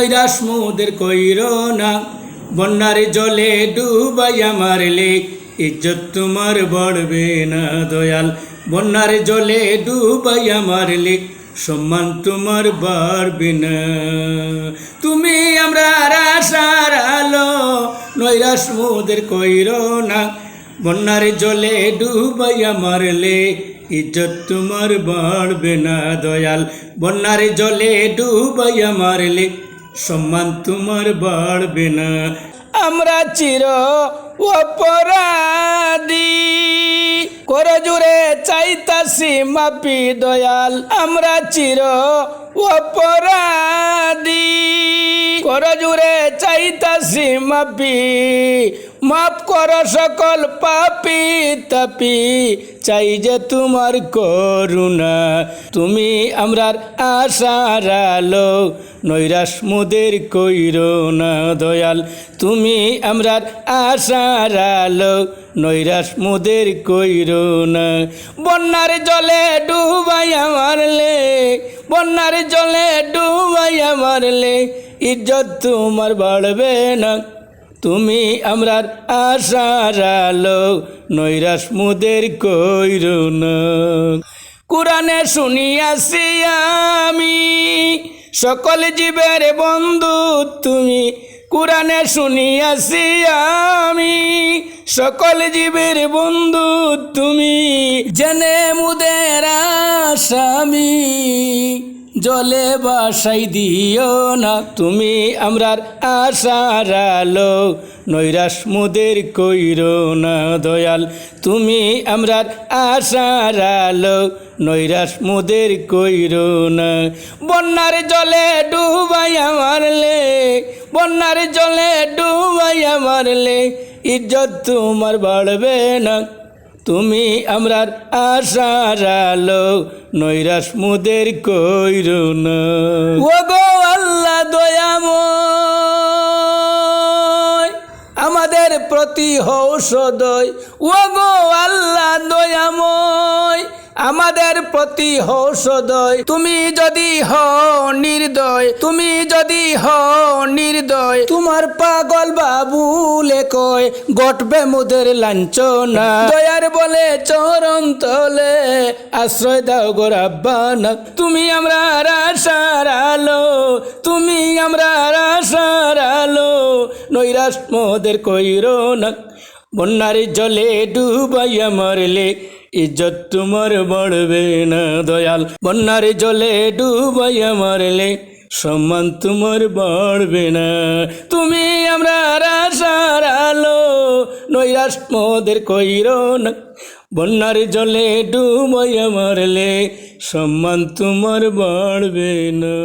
নৈরাশ মোদের কইর না। বন্যার জলে ডুবাইয়া মারলে ইজ্জত তোমার বড়বে না দয়াল। বন্যার জলে ডুবাইয়া মারলে সম্মান তোমার বাড়বে না। তুমি আমরা আশার আলো নৈরাশ মোদের কইর না। বন্যার জলে ডুবাইয়া মারলে ইজ্জত তোমার বাড়বে না দয়াল। বন্যার জলে ডুবাইয়া মারলে সম্মান তোমার বাড়বে না। আমরা চির অপরাধী। করে জুড়ে চাইতাসি মাপি দয়াল। আমরা চির অপরাধী। করে জুড়ে চাইতাসি মাপি মাপ কর সকল পাপি তাপি, চাই যে তোমার করুণা। তুমি আমরার আশার আলো, নৈরাশ মোদের কইর না দয়াল। তুমি আমরার আশার আলো, নৈরাশ মোদের কইর না। বন্যার জলে ডুবাইয়া মারলে বন্যার জলে ডুবাইয়া মারলে ইজ্জত তোমার বাড়বে না। তুমি আমরার আশার আলো নৈরাস মুদের কইর কোরআনে শুনিয়াছি আমি, সকল জীবের বন্ধু তুমি। কোরআনে শুনিয়াছি আমি সকল জীবের বন্ধু তুমি, জেনে মুদের স্বামী জলে বাসাই দিও না তুমি আমরার আশার আলো, নৈরাশ মোদের কইর না দয়াল। তুমি আমরার আশার আলো, নৈরাশ মোদের কইর না। বন্যার জলে ডুবাইয়া মারলে, বন্যার জলে ডুবাইয়া মারলে ইজ্জত তোমার বাড়বে না। তুমি আমরার আশার আলো নৈরাশ মুদের কইর না। আমাদের প্রতি হৌষদয় ও গো আল্লাহ দয়াময়, আমাদের প্রতি হৌষদয় তুমি যদি হ নির্দয়, তুমি যদি হ নির্দয়, তোমার পাগল বাবুলে কয় গটবে মুদের লাঞ্ছনা। দয়ার বলে চরণ তলে, আশ্রয় দাও গোরাব্বানা তুমি আমরা আশার আলো, তুমি আমরা নৈরাশ মোদের কইর না। বন্যার জলে ডুবাইয়া মরলে ইজ্জত তোমার বাড়বে না দয়াল। বন্যার জলে ডুবাইয়া মরলে সম্মান তোমার বাড়বে না। তুমি আমরা আশার আলো নৈরাশ মোদের কইর না। বন্যার জলে ডুবাইয়া মরলে সম্মান তোমার বাড়বে না।